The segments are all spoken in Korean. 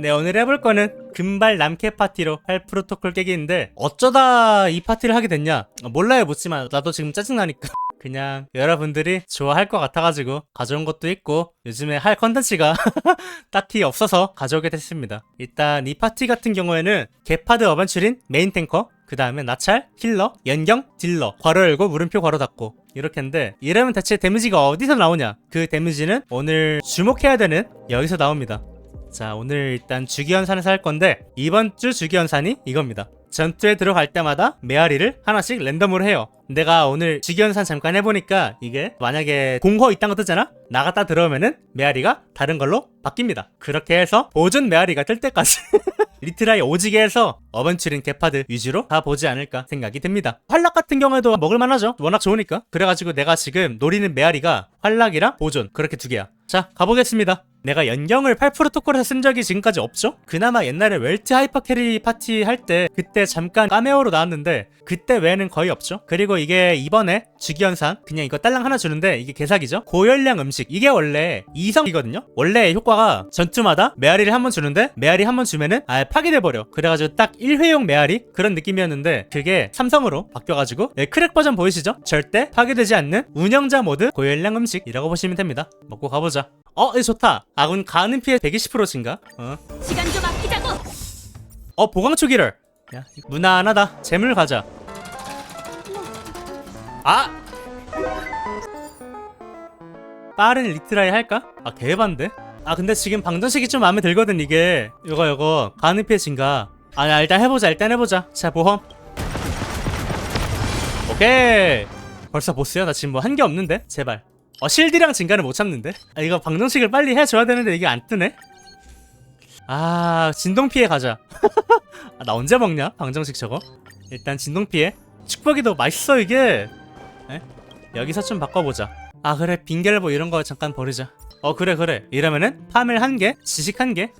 네 오늘 해볼 거는 금발 남캐 파티로 할 프로토콜 깨기인데 어쩌다 이 파티를 하게 됐냐? 어, 몰라요 묻지만 나도 지금 짜증나니까. 그냥 여러분들이 좋아할 것 같아가지고 가져온 것도 있고 요즘에 할 컨텐츠가 딱히 없어서 가져오게 됐습니다. 일단 이 파티 같은 경우에는 게파드 어벤츄린 메인 탱커 그 다음에 나찰, 힐러, 연경, 딜러 괄호 열고 물음표 괄호 닫고 이렇게인데 이러면 대체 데미지가 어디서 나오냐? 그 데미지는 오늘 주목해야 되는 여기서 나옵니다 자 오늘 일단 주기연산에서 할 건데 이번 주 주기연산이 이겁니다 전투에 들어갈 때마다 메아리를 하나씩 랜덤으로 해요 내가 오늘 주기연산 잠깐 해보니까 이게 만약에 공허 있다는 거 뜨잖아? 나갔다 들어오면은 메아리가 다른 걸로 바뀝니다 그렇게 해서 보존 메아리가 뜰 때까지 리트라이 오지게 해서 어벤츄린 개파드 위주로 가보지 않을까 생각이 듭니다. 활락 같은 경우에도 먹을만하죠. 워낙 좋으니까. 그래가지고 내가 지금 노리는 메아리가 활락이랑 보존 그렇게 두 개야. 자 가보겠습니다. 내가 연경을 8 프로토콜에서 쓴 적이 지금까지 없죠? 그나마 옛날에 웰트 하이퍼 캐리 파티 할 때 그때 잠깐 까메오로 나왔는데 그때 외에는 거의 없죠? 그리고 이게 이번에 주기현상 그냥 이거 딸랑 하나 주는데 이게 개사기죠? 고열량 음식 이게 원래 이성이거든요? 원래 효과가 전투마다 메아리를 한 번 주는데 메아리 한 번 주면은 아예 파괴돼버려 그래가지고 딱 1회용 메아리 그런 느낌이었는데 그게 삼성으로 바뀌어가지고 예, 크랙 버전 보이시죠? 절대 파괴되지 않는 운영자 모드 고열량 음식이라고 보시면 됩니다 먹고 가보자 어, 이 좋다. 아군 가는 피해 120% 증가. 어, 시간 좀 아끼자고. 어 보강초기를. 야, 무난하다. 재물 가자. 아! 빠른 리트라이 할까? 아, 개반데? 아, 근데 지금 방정식이 좀 마음에 들거든, 이게. 이거, 이거. 가는 피해 증가. 아, 야, 일단 해보자, 일단 해보자. 자, 보험. 오케이. 벌써 보스야? 나 지금 뭐 한 게 없는데? 제발. 어, 실드랑 증가를 못 참는데? 아, 이거 방정식을 빨리 해줘야 되는데 이게 안 뜨네? 아, 진동 피해 가자. 아, 나 언제 먹냐? 방정식 저거. 일단 진동 피해. 축복이도 맛있어 이게. 에? 여기서 좀 바꿔보자. 아 그래 빙결보 이런 거 잠깐 버리자. 어 그래 그래. 이러면은 파밀 한 개, 지식 한 개.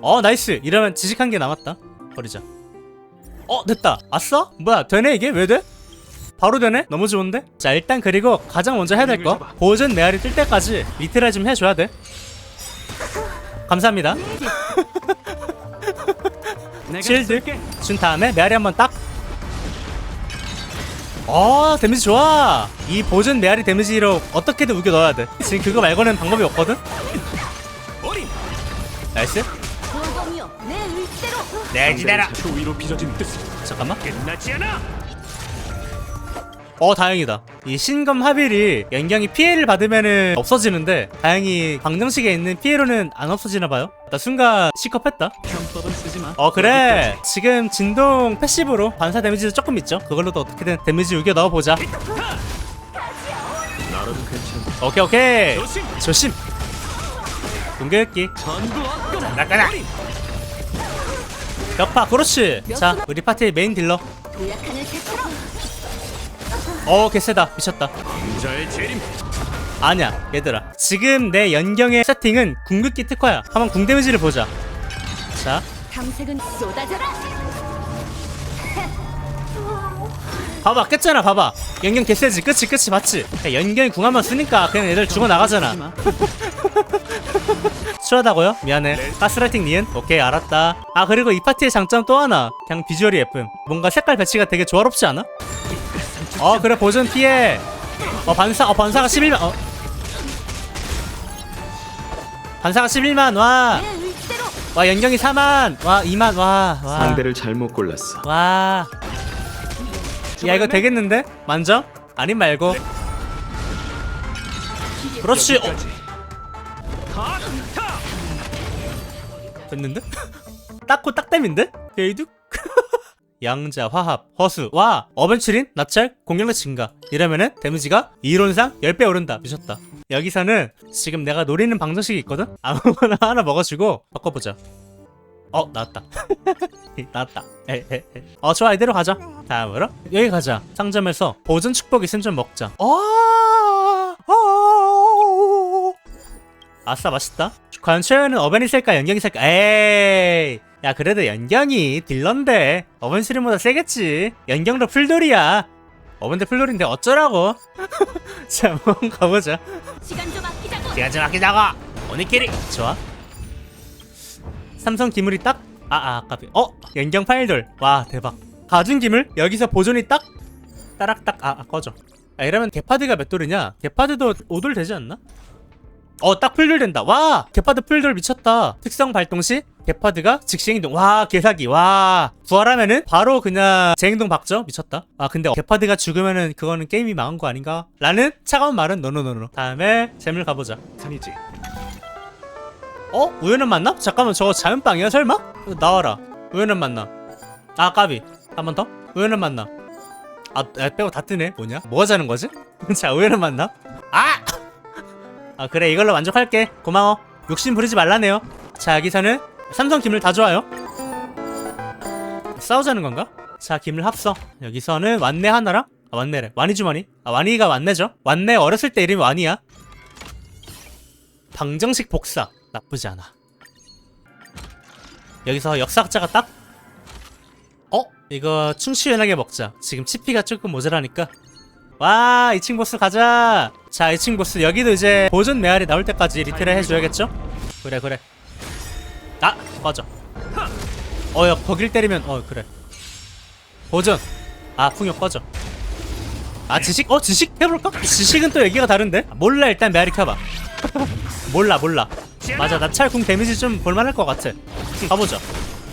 어 나이스. 이러면 지식 한 개 남았다. 버리자. 어 됐다. 아싸? 뭐야 되네 이게 왜 돼? 바로 되네? 너무 좋은데? 자 일단 그리고 가장 먼저 해야 될 거 보존 메아리 뜰 때까지 리트라 좀 해줘야 돼 감사합니다 실드 준 다음에 메아리 한번 딱 어, 데미지 좋아. 이 보존 메아리 데미지로 어떻게든 우겨 넣어야 돼. 지금 그거 말고는 방법이 없거든. 나이스. 내 기다려. 위로 빚어진 뜻 잠깐만. 어, 다행이다. 이 신검 하빌이 연경이 피해를 받으면은 없어지는데 다행히 방정식에 있는 피해로는 안 없어지나 봐요. 나 순간 시컵했다. 편법은 쓰지 마. 어 그래 지금 진동 패시브로 반사 데미지도 조금 있죠 그걸로도 어떻게든 데미지 우겨 넣어보자 나라도 괜찮아. 오케이 오케이 조심. 조심 공격기 전부. 나가라 벽파 그렇지 자 우리 파티의 메인 딜러 도약하는. 어 개세다. 미쳤다. 자의 재림. 아니야 얘들아. 지금 내 연경의 세팅은 궁극기 특화야. 한번 궁 데미지를 보자. 자. 탐색은 쏟아져라. 봐봐 깼잖아 봐봐. 연경 개세지? 그치 그치 맞지? 야, 연경이 궁 한번 쓰니까 그냥 애들 죽어나가잖아. 추하다고요? 미안해. 가스라이팅 니은? 오케이 알았다. 아 그리고 이 파티의 장점 또 하나. 그냥 비주얼이 예쁨. 뭔가 색깔 배치가 되게 조화롭지 않아? 어 그래 보존 피해 어 반사 어 반사가 11만 어 반사가 11만 와내 의지대로. 와 연경이 4만 와 2만 와와 상대를 잘못 골랐어. 와. 야 이거 되겠는데? 만져? 아님 말고. 그렇지. 어, 됐는데? 딱고 딱댐인데? 게이득? 양자, 화합, 허수, 와! 어벤츄린, 나찰, 공격력 증가. 이러면은 데미지가 이론상 10배 오른다. 미쳤다. 여기서는 지금 내가 노리는 방정식이 있거든? 아무거나 하나 먹어주고 바꿔보자. 어 나왔다. 나왔다. 에헤헤. 어 좋아. 이대로 가자. 다음으로 여기 가자. 상점에서 보존 축복 있으면 좀 먹자. 어, 어, 아싸 맛있다. 과연 최연은 어벤이 쓸까? 연경이 쓸까? 에이 야 그래도 연경이 딜런데 어벤 시름보다 세겠지 연경도 풀돌이야 어벤도 풀돌인데 어쩌라고 자 한번 가보자 시간 좀 아끼자고. 시간 좀 아끼자고 오늘끼리 좋아 삼성 기물이 딱 아, 아, 아깝이. 어? 연경 파일돌. 와, 대박. 가진 기물? 여기서 보존이 딱 따락딱 아, 아 꺼져. 아, 이러면 게파드가 몇 돌이냐? 게파드도 5돌 되지 않나? 어, 딱 풀돌 된다. 와, 게파드 풀돌 미쳤다. 특성 발동 시 게파드가 즉시 행동. 와, 개사기. 와, 부활하면은 바로 그냥 재행동 박죠. 미쳤다. 아, 근데 게파드가 죽으면은 그거는 게임이 망한 거 아닌가? 라는 차가운 말은 노노노노. 다음에 재물 가보자. 산이지. 어? 우연한 만남? 잠깐만 저거 자연빵이야 설마? 이거 나와라 우연한 만남 아 까비 한 번 더? 우연한 만남 아 야, 빼고 다 뜨네 뭐냐? 뭐 하자는 거지? 자 우연한 만남 아! 아 그래 이걸로 만족할게 고마워 욕심 부리지 말라네요 자 여기서는 삼성 기물 다 좋아요 싸우자는 건가? 자 기물 합성 여기서는 완내 하나랑 아 완내래 완이 주머니 아 완이가 완내죠 완내 어렸을 때 이름이 완이야 방정식 복사 나쁘지 않아. 여기서 역사학자가 딱 어? 이거 충실하게 먹자. 지금 치피가 조금 모자라니까. 와, 2층 보스 가자. 자, 2층 보스 여기도 이제 보존 메아리 나올 때까지 리트를 해줘야겠죠? 그래, 그래. 아, 꺼져. 어, 야, 거길 때리면 어, 그래. 보존. 아, 풍요 꺼져. 아, 지식? 어, 지식 해볼까? 지식은 또 얘기가 다른데? 몰라, 일단 메아리 켜봐. 몰라 몰라 맞아 나찰궁 데미지 좀 볼만할 것 같아 가보자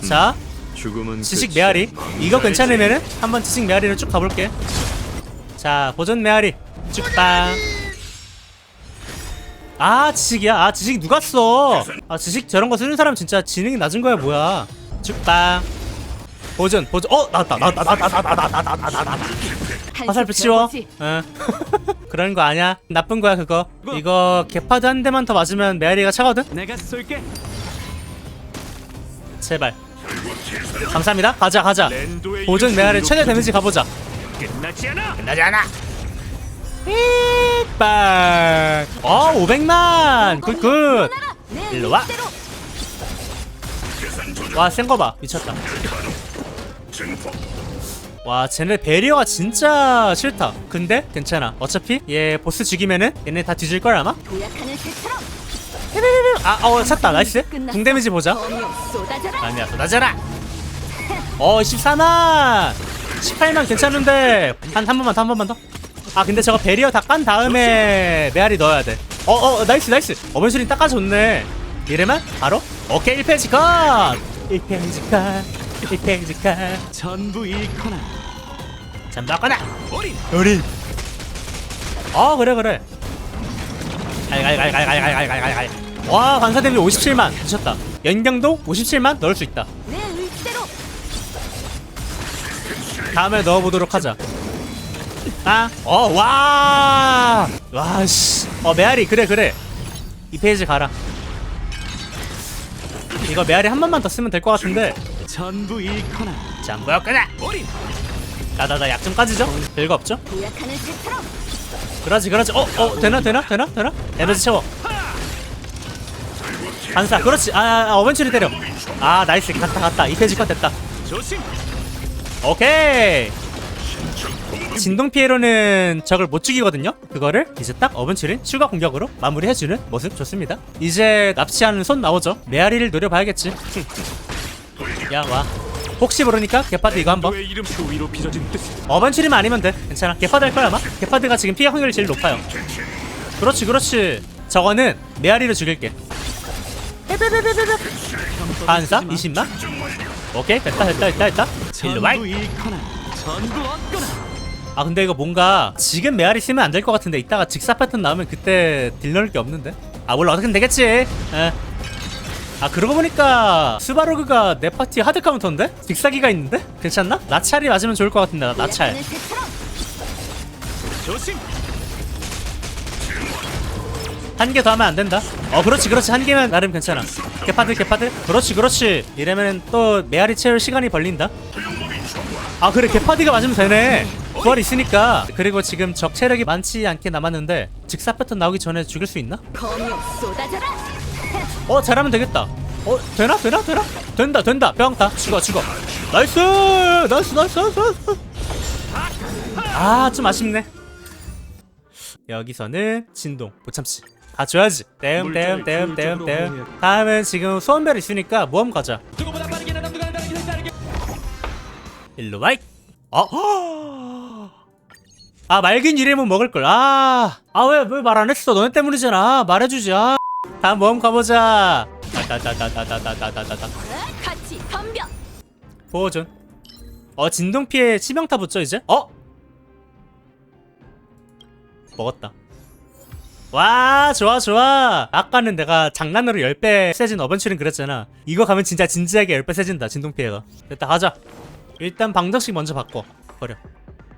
자 죽음은 지식. 메아리 이거 괜찮으면은 한번 지식 메아리로 쭉 가볼게 자 보존 메아리 쭉빵 아 지식이야? 아 지식 누가 써아 지식 저런 거 쓰는 사람 진짜 지능이 낮은 거야 뭐야? 쭉빵. 보존 보존 어 나왔다 나왔다 나왔다 나왔다 나왔다 나왔다 나왔다 화살표 치워. 응. 그런 거 아니야? 나쁜 거야 그거? 이거 개파드 한 대만 더 맞으면 메아리가 차거든? 내가 쏠게. 제발. 감사합니다. 가자 가자. 보존 메아리 최대 데미지 가보자. 끝나지 않아. 끝나지 않아 삐빵 어 500만. 굿굿. 내 일로 와. 센 거 봐. 미쳤다. 와 쟤네 베리어가 진짜 싫다. 근데 괜찮아. 어차피 얘 보스 죽이면은 얘네 다 뒤질 걸 아마? 아어 찼다. 나이스. 궁 데미지 보자. 아니야 쏟아져라. 어 14만. 18만 괜찮은데. 한 한 번만 더 한 번만 더 아 근데 저거 베리어 다 깐 다음에 메아리 넣어야 돼. 어어 나이스 나이스. 어벤술이 닦아줬네. 이러면 바로? 오케이 1페이지 컷! 1페이지 컷 1페이지 컷. 전부 잃거나. 잠바거나. 어린. 우리 어 그래 그래. 갈갈갈갈갈갈갈갈갈 와 반사 데미지 57만. 미쳤다. 연경도 57만 넣을 수 있다. 내 의지대로. 다음에 넣어보도록 하자. 아, 어, 와, 와, 씨, 어 메아리 그래 그래. 이 페이지 가라. 이거 메아리 한 번만 더 쓰면 될 것 같은데. 전부 잃거나. 어린. 나나나 약좀 까지죠? 별거 없죠? 도약하는 새처럼 그러지 그러지. 어, 어, 되나 되나 되나 되나? 에너지 채워. 반사, 그렇지. 아, 아, 어벤처리 때려. 아, 나이스. 갔다 갔다. 이 페이지 컷 됐다. 조심. 오케이 진동 피해로는 적을 못 죽이거든요. 그거를 이제 딱 어벤츄린 추가 공격으로 마무리해주는 모습 좋습니다. 이제 납치하는 손 나오죠. 메아리를 노려봐야겠지. 야 와. 혹시 모르니까 게파드 이거 한번. 이름 빚어진 뜻. 어벤츄리만 아니면 돼. 괜찮아. 게파드 할 거야 아마. 게파드가 지금 피해 확률이 제일 높아요. 그렇지 그렇지. 저거는 메아리로 죽일게. 반사? 20만? 오케이 됐다 됐다 됐다 됐다. 일로 와. 전부 얻거나. 아 근데 이거 뭔가 지금 메아리 쓰면 안 될 것 같은데 이따가 직사 패턴 나오면 그때 딜 넣을 게 없는데 아 몰라 어떻게든 되겠지 에. 아 그러고 보니까 스바로그가 내 파티 하드 카운터인데? 직사기가 있는데? 괜찮나? 나찰이 맞으면 좋을 것 같은데 나- 나찰. 한 개 더 하면 안 된다 어 그렇지 그렇지 한 개면 나름 괜찮아 개파드 개파드 그렇지 그렇지 이러면 또 메아리 채울 시간이 벌린다 아 그래 개파드가 맞으면 되네. 부활 있으니까. 그리고 지금 적 체력이 많지 않게 남았는데 직사 패턴 나오기 전에 죽일 수 있나? 어 잘하면 되겠다. 어 되나? 되나? 되나? 된다 된다. 병타 죽어 죽어. 나이스! 나이스 나이스 나이스 아좀 아쉽네. 여기서는 진동. 못 참지. 다 줘야지. 땜땜땜땜 땜. 다음은 지금 소원별 있으니까 모험 가자 일로 와이. 어? 아 말긴 이름은 먹을걸. 아아 왜 왜 말 안 했어? 너네 때문이잖아. 말해주지. 아 다음 모험 가보자. 에, 같이 덤벼. 보호존. 어 진동 피해 치명타 붙죠 이제? 어? 먹었다. 와 좋아 좋아. 아까는 내가 장난으로 10배 세진 어벤처링 그랬잖아. 이거 가면 진짜 진지하게 10배 세진다 진동 피해가. 됐다 가자 일단 방정식 먼저 바꿔. 버려.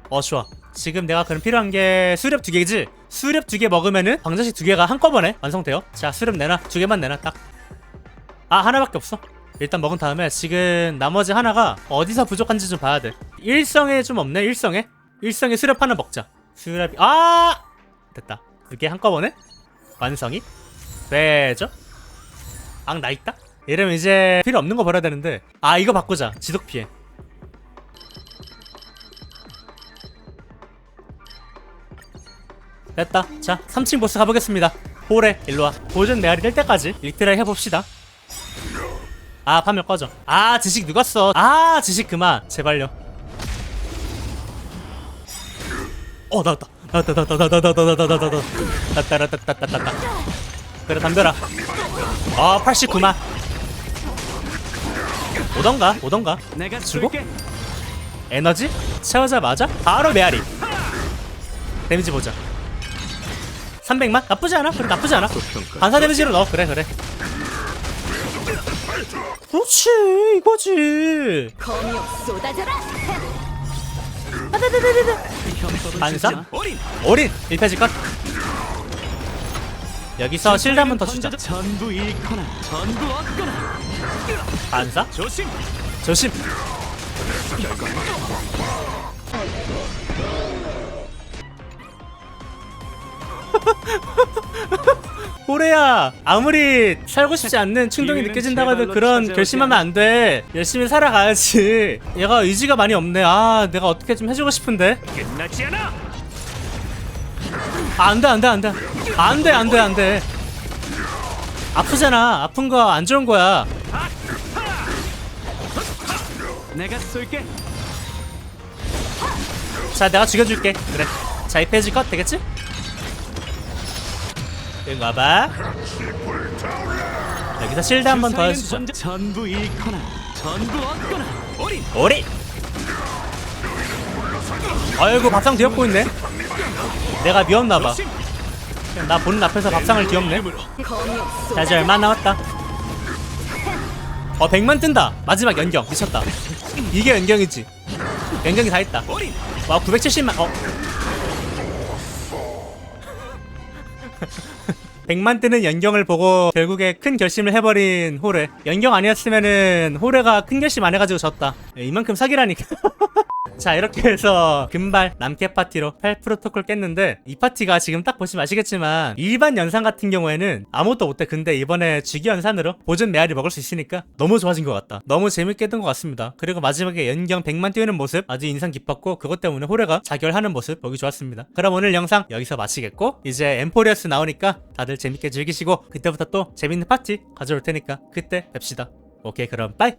어 좋아. 지금 내가 그럼 필요한 게 수렵 두 개지? 수렵 두 개 먹으면은 방정식 두 개가 한꺼번에 완성돼요? 자 수렵 내놔. 두 개만 내놔 딱. 아 하나밖에 없어. 일단 먹은 다음에 지금 나머지 하나가 어디서 부족한지 좀 봐야 돼. 일성에 좀 없네 일성에. 일성에 수렵 하나 먹자. 수렵이 아! 됐다. 두 개 한꺼번에? 완성이? 되죠? 악 나 있다? 이러면 이제 필요 없는 거 버려야 되는데. 아 이거 바꾸자. 지속 피해 됐다 자 3층 보스 가보겠습니다 호레 일로와 보존 메아리 될 때까지 일트를 해봅시다 아 파멸 꺼져 아 지식 누가 써아 지식 그만 제발요 어 나왔다 나왔다 나왔다 나왔다 나왔다 나왔다 나왔다 나왔다 나왔다 나왔다 나왔다 그래 담벼라 아 89만 오던가 오던가 주고? 에너지 채우자마자 바로 메아리 데미지 보자 300만? 나쁘지 않아? 그래 나쁘지 않아? 반사 데미지로 넣어. 그래 그래. 그렇지 이거지. 검역 쏟아져라. 반사? 어린 올인. 1페이지 컷 여기서 실드 한 번 더 주자. 전부 잃거나 전부 얻거나 반사? 조심. 조심 호레야 아무리 살고 싶지 않는 충동이 느껴진다고 해도 그런 결심하면 안 돼. 열심히 살아가야지. 얘가 의지가 많이 없네. 아 내가 어떻게 좀 해주고 싶은데? 끝나지 않아? 아, 안돼 안돼 안돼. 안돼 안돼 안돼. 아프잖아. 아픈 거 안 좋은 거야. 내가 쏠게. 자 내가 죽여줄게. 그래. 자 이 페이지 컷 되겠지? 여기 와봐. 여기서 실드 한 번더 던져- 전부 잃거나 전부 얻거나. 어린 오리 아이고 밥상 뒤엎고 있네. 내가 미웠나봐. 나 보는 앞에서 밥상을 뒤엎네. 자 이제 얼마 남았다. 어 100만 뜬다. 마지막 연경. 미쳤다. 이게 연경이지. 연경이 다 했다. 어린 와 970만 어 100만 뜨는 연경을 보고 결국에 큰 결심을 해버린 호레 연경 아니었으면은 호레가 큰 결심 안 해가지고 졌다. 예, 이만큼 사기라니까 자 이렇게 해서 금발 남캐 파티로 8 프로토콜 깼는데 이 파티가 지금 딱 보시면 아시겠지만 일반 연산 같은 경우에는 아무것도 못해. 근데 이번에 주기 연산으로 보존 메아리 먹을 수 있으니까 너무 좋아진 것 같다. 너무 재밌게 했던 것 같습니다. 그리고 마지막에 연경 100만 띄우는 모습 아주 인상 깊었고 그것 때문에 호레가 자결하는 모습 보기 좋았습니다. 그럼 오늘 영상 여기서 마치겠고 이제 엠포리어스 나오니까 다들 재밌게 즐기시고 그때부터 또 재밌는 파티 가져올 테니까 그때 뵙시다. 오케이 그럼 빠이